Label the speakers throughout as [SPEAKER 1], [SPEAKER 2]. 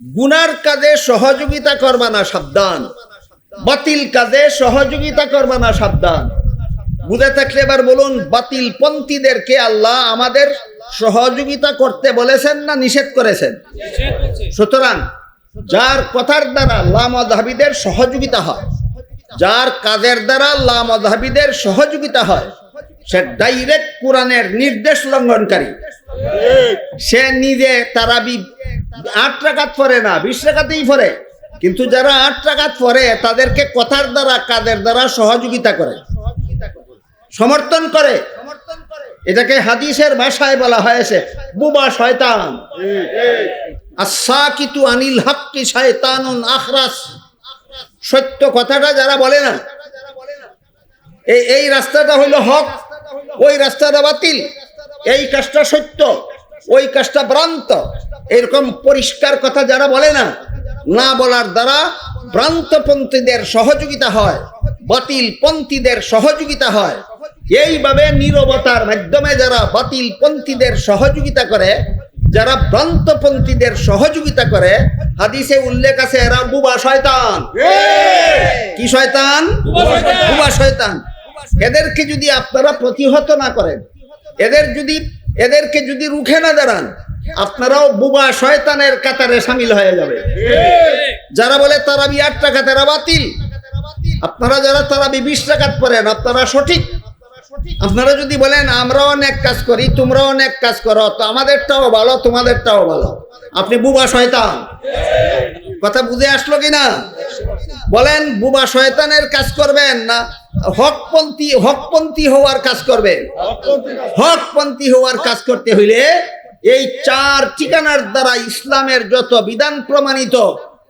[SPEAKER 1] গুনার কাজে সহযোগিতা করবা না, সাবধান। বাতিল কাজে সহযোগিতা করবা না, সাবধান। বুঝে থাকলে এবার বলুন, বাতিল পন্থীদেরকে আল্লাহ আমাদের সহযোগিতা করতে বলেছেন না নিষেধ করেছেন? সুতরাং, যার কথার দ্বারা লামধাবিদের সহযোগিতা হয়, যার কাজের দ্বারা লামধাবিদের সহযোগিতা হয়, সে ডাইরেক্ট কোরআনের নির্দেশ লঙ্ঘনকারী। সে নিজে তারাবি আট রাকাত পরে না, বিশ রাকাতেই পরে কিন্তু যারা আট রাকাত পরে তাদেরকে কথার দ্বারা, কাদের দ্বারা সহযোগিতা করে। সমর্থন করে। এটাকে হাদিসের ভাষায় বলা হয়েছে, বুবা শয়তান। আসাকিতু আনিল হাক্কি শয়তানুন আখরাস। সত্য কথাটা যারা বলে না এই এই রাস্তাটা হইল হক, ওই রাস্তাটা বাতিল। এই কাজটা সত্য, ওই কাজটা ভ্রান্ত। এরকম পরিষ্কার কথা যারা বলে না না বলার দ্বারা ভ্রান্তপন্থীদের সহযোগিতা হয় বাতিল পন্থীদের সহযোগিতা হয়। এইভাবে নীরবতার মাধ্যমে যারা বাতিল পন্থীদের সহযোগিতা করে যারা ভ্রান্তপন্থীদের সহযোগিতা করে হাদিসে উল্লেখ আছে এরা বুবা শয়তান। কি? শয়তান। বুবা শয়তান। এদেরকে যদি আপনারা প্রতিহত না করেন এদের যদি এদেরকে যদি রুখে না দাঁড়ান আপনারাও বুবা শয়তানের কাতারে সামিল হয়ে যাবে। যারা বলে তারাবি আট টাকা তারা বাতিল আপনারা যারা তারাবি বিশ টাকাত পড়েন, আপনারা সঠিক। আপনারা যদি বলেন আমরা অনেক কাজ করি, তোমরাও অনেক কাজ করো, তো আমাদেরটাও ভালো, তোমাদেরটাও ভালো। আপনি বুবা শয়তান। কথা বুঝে আসলো কিনা? বলেন, বুবা শয়তানের কাজ করবেন না, হকপন্থী হকপন্থী হওয়ার কাজ করবেন। হকপন্থী হওয়ার কাজ করতে হইলে এই চার ঠিকানার দ্বারা ইসলামের যত বিধান প্রমাণিত,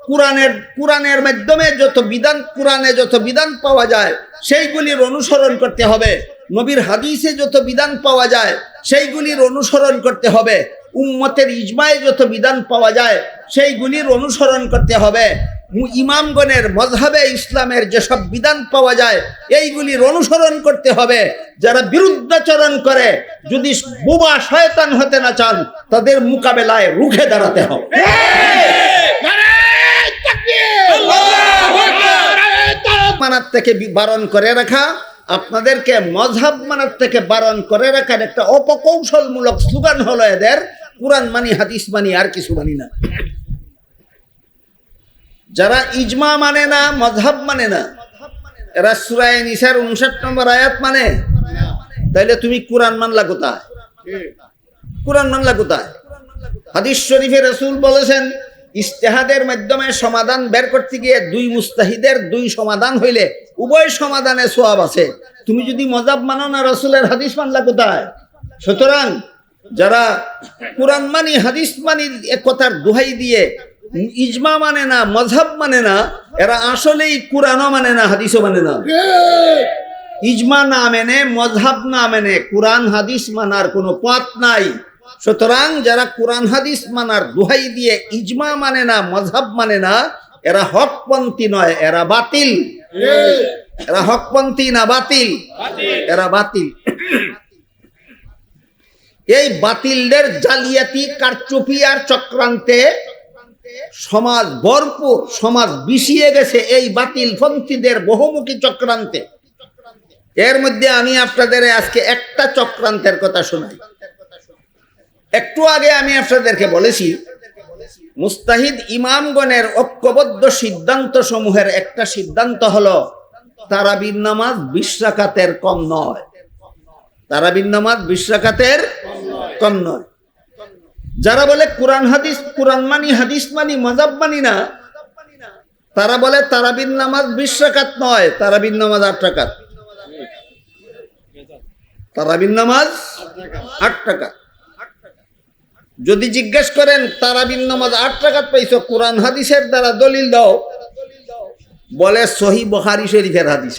[SPEAKER 1] কোরআনের কোরআনের মাধ্যমে যত বিধান, কোরআনে যত বিধান পাওয়া যায়, সেইগুলির অনুসরণ করতে হবে। নবীর হাদিসে যত বিধান পাওয়া যায়, সেইগুলির অনুসরণ করতে হবে। উম্মতের ইজমায় যত বিধান পাওয়া যায়, সেইগুলির অনুসরণ করতে হবে। ইমামগণের মজহাবে ইসলামের যেসব বিধান পাওয়া যায়, এইগুলির অনুসরণ করতে হবে। যারা বিরুদ্ধাচরণ করে, যদি বুবা শয়তান হতে না চান, তাদের মোকাবেলায় রুখে দাঁড়াতে হবে। থেকে বারণ করে রাখা, আপনাদেরকে মজহাব মানার থেকে বারণ করে রাখার একটা অপকৌশলমূলক স্লোগান হলো এদের, কোরআন মানি, হাদিস মানি, আর কিছু মানি না। যারা ইজমা মানে না মজহাব মানে না। এরা সুরায় নিসার উনষাট নম্বর আয়াত মানে। তাইলে তুমি কোরআন মানলা কোথায়? কোরআন মানলা কোথায়? হাদিস শরীফে রসুল বলেছেন ইস্তেহাদের মাধ্যমে সমাধান বের করতে গিয়ে দুই মুস্তাহিদের দুই সমাধান হইলে উভয় সমাধানে সোয়াব আছে। তুমি যদি মজাব মানো না, রসুলের হাদিস মানলা কোথায়? সুতরাং যারা কোরআন মানি, হাদিস মানি এক কথার দোহাই দিয়ে ইজমা মানে না মজহাব মানে না, এরা আসলেই কোরআনও মানে না, হাদিসও মানে না। ইজমা না মেনে মজহাব না মেনে, কোরআন, হাদিস মানার কোনো পথ নাই। সুতরাং যারা কোরআন, হাদিস মানার দোহাই দিয়ে ইজমা মানে না মজহাব মানে না, এরা হকপন্থী নয়, এরা বাতিল। এরা হকপন্থী না বাতিল? এরা বাতিল। এই বাতিলদের জালিয়াতি, কারচুপি আর চক্রান্তে সমাজ ভরপুর সমাজ বিষিয়ে গেছে এই বাতিল পন্থীদের বহুমুখী চক্রান্তে। এর মধ্যে আমি আপনাদের আজকে একটা চক্রান্তের কথা শোনাই। একটু আগে আমি আপনাদেরকে বলেছি, মুস্তাহিদ ইমামগণের ঐক্যবদ্ধ সিদ্ধান্ত সমূহের একটা সিদ্ধান্ত হলো, তারাবির নামাজ বিশ রাকাতের কম নয়। তারাবির নামাজ বিশ রাকাতের কম নয়। যারা বলে কোরআন হাদিস, কোরআন মানি, হাদিস মানি মজাব মানি না, তারা বলে তারাবিন নামাজ বিশ রাকাত নয় তারাবিন নামাজ আট রাকাত। তারাবির নামাজ আট টাকা যদি জিজ্ঞেস করেন, তারাবির নামাজ আট টাকাত পাইছো, কোরআন হাদিসের দ্বারা দলিল দাও, বলে সহি বখারি শরীফের হাদিস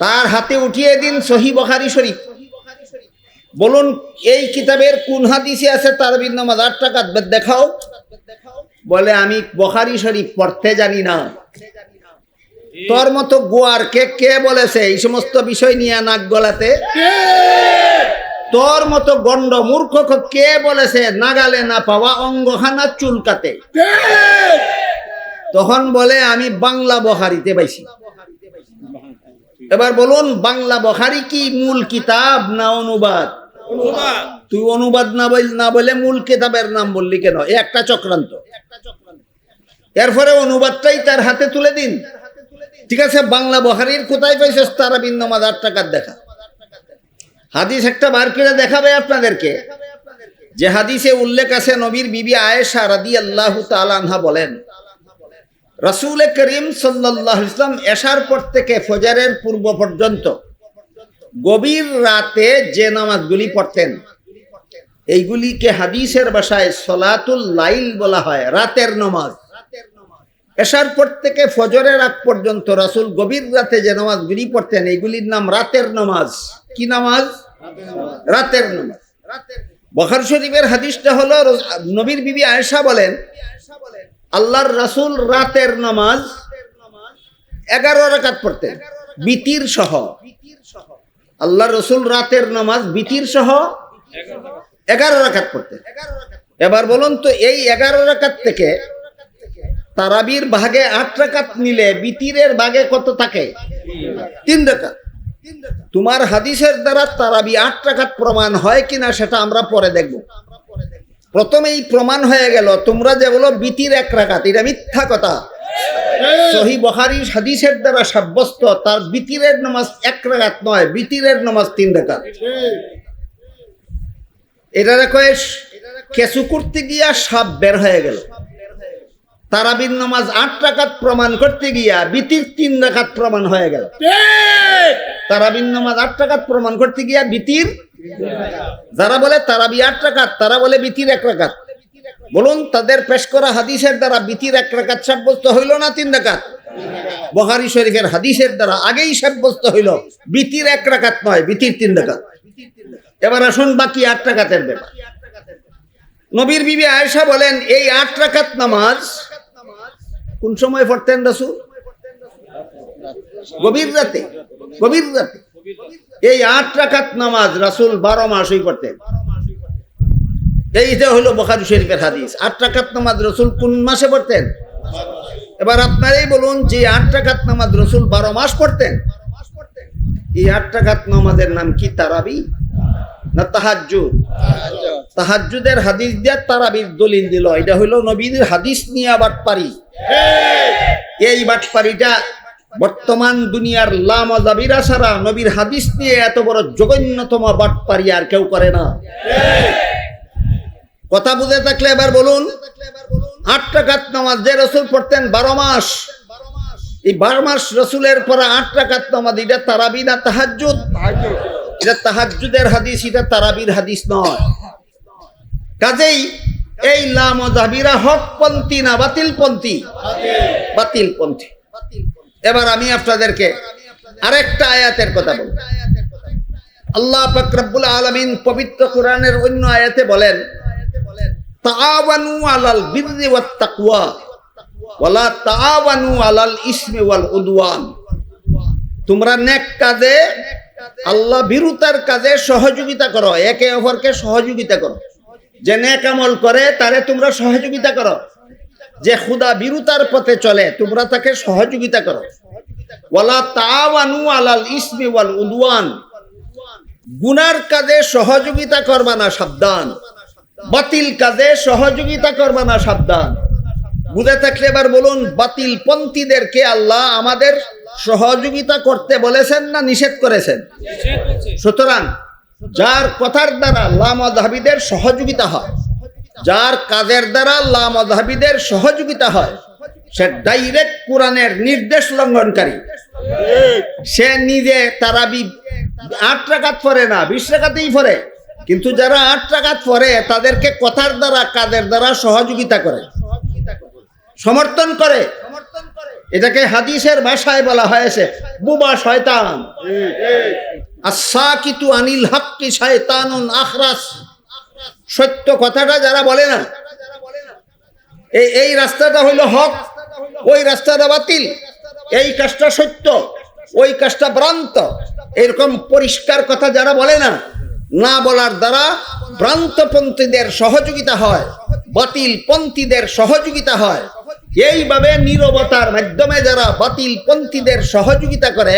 [SPEAKER 1] তার হাতে উঠিয়ে দিন সহি বখারি শরীফ। বলুন এই কিতাবের কোন হাদিসে আছে তারাবির নামাজ? আট টাকাত দেখাও। বলে আমি বখারি শরীফ পড়তে জানি না। তোর মতো গোয়ার কে কে বলেছে এই সমস্ত বিষয় নিয়ে নাক গলাতে? তোর মতো গন্ড মূর্খ কে বলেছে নাগালে না পাওয়া অঙ্গখানা চুলকাতে? তখন বলে আমি বাংলা বহারিতে পাইছি। এবার বলুন বাংলা বখারি কি মূল কিতাব না অনুবাদ? তুই অনুবাদ না বল না বলে মূল কিতাবের নাম বললি কেন? এ একটা চক্রান্ত। এরপরে অনুবাদটাই তার হাতে তুলে দিন। ঠিক আছে বাংলা বহারির কোথায় পাইছিস তারা বিন্ন মাদার টাকার দেখা? হাদিস একটা বার করে দেখাবে আপনাদেরকে। যে হাদিসে উল্লেখ আছে নবীর বিবি আয়েশা রাদি আল্লাহ তালানহা বলেন রসুল করিম সাল্লাহ ইসলাম এশার পর থেকে ফজরের পূর্ব পর্যন্ত গভীর রাতে যে নামাজগুলি পড়তেন, এইগুলিকে হাদিসের ভাষায় সলাতুল লাইল বলা হয়, রাতের নামাজ। এশার পর থেকে ফজরের আগ পর্যন্ত রাসুল গভীর রাতে যে নামাজগুলি পড়তেন, এইগুলির নাম রাতের নামাজ। কি নামাজ? রাতের নামাজ। বখার শরীফের হাদিসটা হলো নবীর বিবি আয়েশা বলেন আল্লাহর রাসুল রাতের নামাজ এগারো রাকাত পড়তেন। বিতির সহ। আল্লাহ রসুল রাতের নামাজ বিতির সহ এগারো রাকাত পড়তেন। এবার বলুন তো, এই এগারো রাকাত থেকে তারাবির ভাগে আট রাকাত নিলে বিতিরের ভাগে কত থাকে? তিন রাকাত। তোমার হাদিসের দ্বারা তারাবি আট রাকাত প্রমাণ হয় কিনা সেটা আমরা পরে দেখব। প্রথমেই প্রমাণ হয়ে গেল তোমরা যে বলো বিতির এক রাকাত এটা মিথ্যা কথা। সহি বখারি হাদিসের দ্বারা সাব্যস্ত তার বিতিরের নামাজ এক রাকাত নয় বিতিরের নামাজ তিন রাকাত এটা কয়ে কেঁচু করতে গিয়া সাপ বের হয়ে গেল। তারাবির নামাজ আট রাকাত প্রমাণ করতে গিয়া বিতির তিন রাকাত প্রমাণ হয়ে গেল। তারাবির নামাজ আট রাকাত প্রমাণ করতে গিয়া বিতির যারা বলে তারাবি আট রাকাত, তারা বলে বিতির এক রাকাত। বলুন, তাদের পেশ করা হাদিসের দ্বারা বিতির এক রাকাত সাব্যস্ত হইল না তিন রাকাত? বহারি শরীফের হাদিসের দ্বারা আগেই সাব্যস্ত হইল, বিতির এক রাকাত নয়, বিতির তিন রাকাত। এবার আসুন বাকি আট রাকাতের ব্যাপার। নবীর বিবি আয়েশা বলেন, এই আট রাকাত নামাজ কোন সময় পড়তেন রাসূল? গভীর রাতে গভীর রাতে। এই আট রাকাত নামাজ রাসূল বারো মাসই পড়তেন। এইটা হলো বখারি শরীফের হাদিস। আট রাকাত নামাজ রসুল কোন মাসে পড়তেন? এবার আপনারাই বলুন যে আট রাকাত নামাজ রসুল বারো মাস পড়তেন? এই আট রাকাত নামাজের নাম কি তারাবি না তাহাজ্জুদ? তাহাজ্জুদের হাদিস দিয়ে তারাবির দলিল দিল। এটা হইল নবীদের হাদিস নিয়ে বাটপারি এই বাটপারিটা বর্তমান দুনিয়ার লামাজাবিরা ছাড়া নবীর হাদিস নিয়ে এত বড় জঘন্যতম বাটপারি আর কেউ করে না। কথা বুঝে থাকলে এবার বলুন, আট টাকাত নামাজ যে রসুল পড়তেন বারো মাস, এই বারো মাস রসুলের পরে আট টাকাত নামাজ, এটা তারাবি না তাহাজ্জুদ? এটা তাহাজ্জুদের হাদিস, এটা তারাবির হাদিস নয়। কাজেই এই লামজাবিরা হক পন্থী না বাতিল পন্থী বাতিল এবার আমি আপনাদেরকে আরেকটা আয়াতের কথা বলব। আল্লাহ পাক রব্বুল আলামিন পবিত্র কোরআনের অন্য আয়াতে বলেন আলাল আলাল তোমরা নেক কাজে আল্লাহ কাজে সহযোগিতা করো, একে সহযোগিতা করো। যে করে, তারে তোমরা সহযোগিতা করো। যে খুদা বিরুতার পথে চলে, তোমরা তাকে সহযোগিতা করো। ওয়ালা তাওয়ানু আলাল ইসমি গুনার কাজে সহযোগিতা করবা না, সাবধান। বাতিল কাজে সহযোগিতা করবা না, সাবধান। বুঝে থাকলে এবার বলুন, বাতিল পন্থীদেরকে আল্লাহ আমাদের সহযোগিতা করতে বলেছেন না নিষেধ করেছেন? সুতরাং, যার কথার দ্বারা লামধাবিদের সহযোগিতা হয়। যার কাজের দ্বারা লামধাবিদের সহযোগিতা হয়, সে ডাইরেক্ট কোরআনের নির্দেশ লঙ্ঘনকারী। সে নিজে তারা আট টাকাত পরে না, বিশ টাকাতেই পরে কিন্তু যারা আট টাকাত পরে তাদেরকে কথার দ্বারা, কাজের দ্বারা সহযোগিতা করে। সমর্থন করে। এটাকে হাদিসের ভাষায় বলা হয়েছে, বুবা শয়তান। আসাকিতু আনিল হাক্কি শয়তানুন আখরাস। সত্য কথাটা যারা বলে না, এই এই রাস্তাটা হইল হক, ওই রাস্তাটা বাতিল, এই কাজটা সত্য, ওই কাজটা ভ্রান্ত, এরকম পরিষ্কার কথা যারা বলে না না বলার দ্বারা ভ্রান্তপন্থীদের সহযোগিতা হয় বাতিল পন্থীদের সহযোগিতা হয়। এইভাবে নীরবতার মাধ্যমে যারা বাতিল পন্থীদের সহযোগিতা করে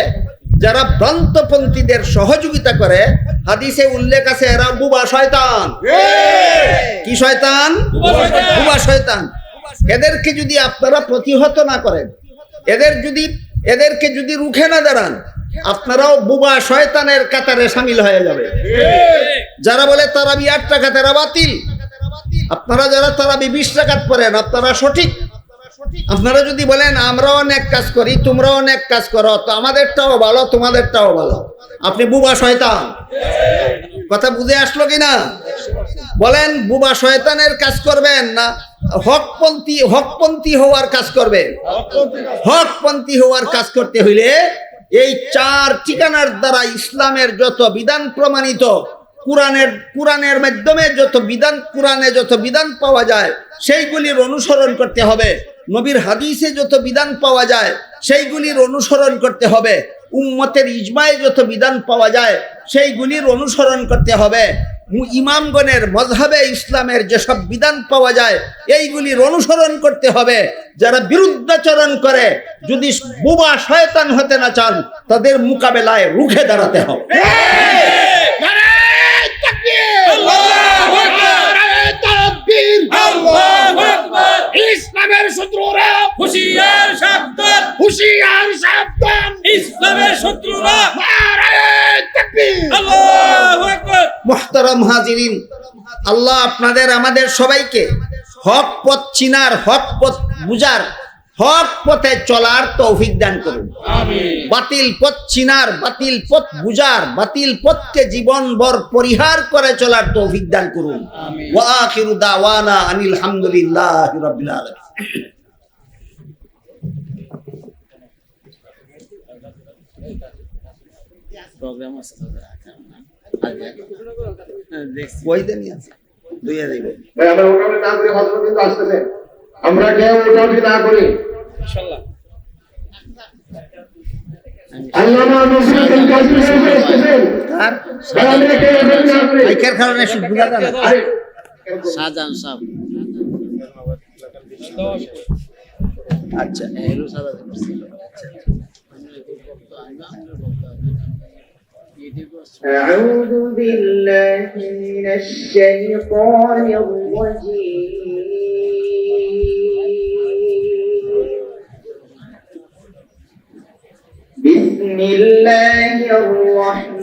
[SPEAKER 1] যারা ভ্রান্তপন্থীদের সহযোগিতা করে হাদিসে উল্লেখ আছে এরা বুবা শয়তান। কি শয়তান? বুবা শয়তান। এদেরকে যদি আপনারা প্রতিহত না করেন এদের যদি এদেরকে যদি রুখে না দাঁড়ান আপনারাও বুবা শয়তানের কাতারে সামিল হয়ে যাবে। যারা বলে তারাবি আট টাকা তারা বাতিল আপনারা যারা তারাবি বিশ টাকাত পড়েন আপনারা সঠিক আপনারা যদি বলেন আমরা অনেক কাজ করি তোমরা অনেক কাজ করো, তো আমাদেরটাও ভালো, তোমাদেরটাও ভালো। আপনি বুবা শয়তান। কথা বুঝে আসলো কিনা? বলেন, বুবা শয়তানের কাজ করবেন না, হকপন্থী হকপন্থী হওয়ার কাজ করবেন। হকপন্থী হওয়ার কাজ করতে হইলে এই চার ঠিকানার দ্বারা ইসলামের যত বিধান প্রমাণিত, কোরআনের কোরআনের মাধ্যমে যত বিধান, কোরআনে যত বিধান পাওয়া যায়, সেইগুলির অনুসরণ করতে হবে। নবীর হাদিসে যত বিধান পাওয়া যায় সেইগুলির অনুসরণ করতে হবে। উম্মতের ইজমায় যত বিধান পাওয়া যায় সেইগুলির অনুসরণ করতে হবে। মু- ইমামগণের মজহাবে ইসলামের যেসব বিধান পাওয়া যায় এইগুলির অনুসরণ করতে হবে। যারা বিরুদ্ধাচরণ করে যদি বুবা শয়তান হতে না চান তাদের মোকাবেলায় রুখে দাঁড়াতে হবে।
[SPEAKER 2] ইসলামের শত্রুরা।
[SPEAKER 3] হুশিয়ার সাবধান।
[SPEAKER 2] হুশিয়ার সাবধান।
[SPEAKER 3] ইসলামের শত্রুরা। আল্লাহু আকবার।
[SPEAKER 1] মোহতারাম হাজিরিন আল্লাহ আপনাদের আমাদের সবাইকে হক পথ চিনার হক পথ বুঝার হক পথে চলার তৌফিক দান করুন। বাতিল পথ চিনার বাতিল পথ বুঝার বাতিল পথকে জীবনভর পরিহার করে চলার তৌফিক দান করুন। ওয়া আখিরু দাওয়ানা আনিল হামদুলিল্লাহি রাব্বিল আলামিন।
[SPEAKER 3] প্রোগ্রাম আছে দেখছি
[SPEAKER 1] কই দেনি আছে দুইয়া যাইব
[SPEAKER 2] ভাই আমরা আমরা কেউ ওটাকে না করি।
[SPEAKER 3] ইনশাআল্লাহ
[SPEAKER 2] আল্লামা নজরুল কাজী সাহেব আসতেছেন
[SPEAKER 1] তার
[SPEAKER 2] ভাই আমরা কেউ ওটাকে না করি
[SPEAKER 1] মাইকের কারণে শুধু বুঝা যায় না
[SPEAKER 2] আরে
[SPEAKER 3] শাহজাহান সাহেব
[SPEAKER 1] আচ্ছা
[SPEAKER 3] এরু শাহজাহান
[SPEAKER 4] أعوذ بالله من الشيطان الرجيم بسم الله الرحمن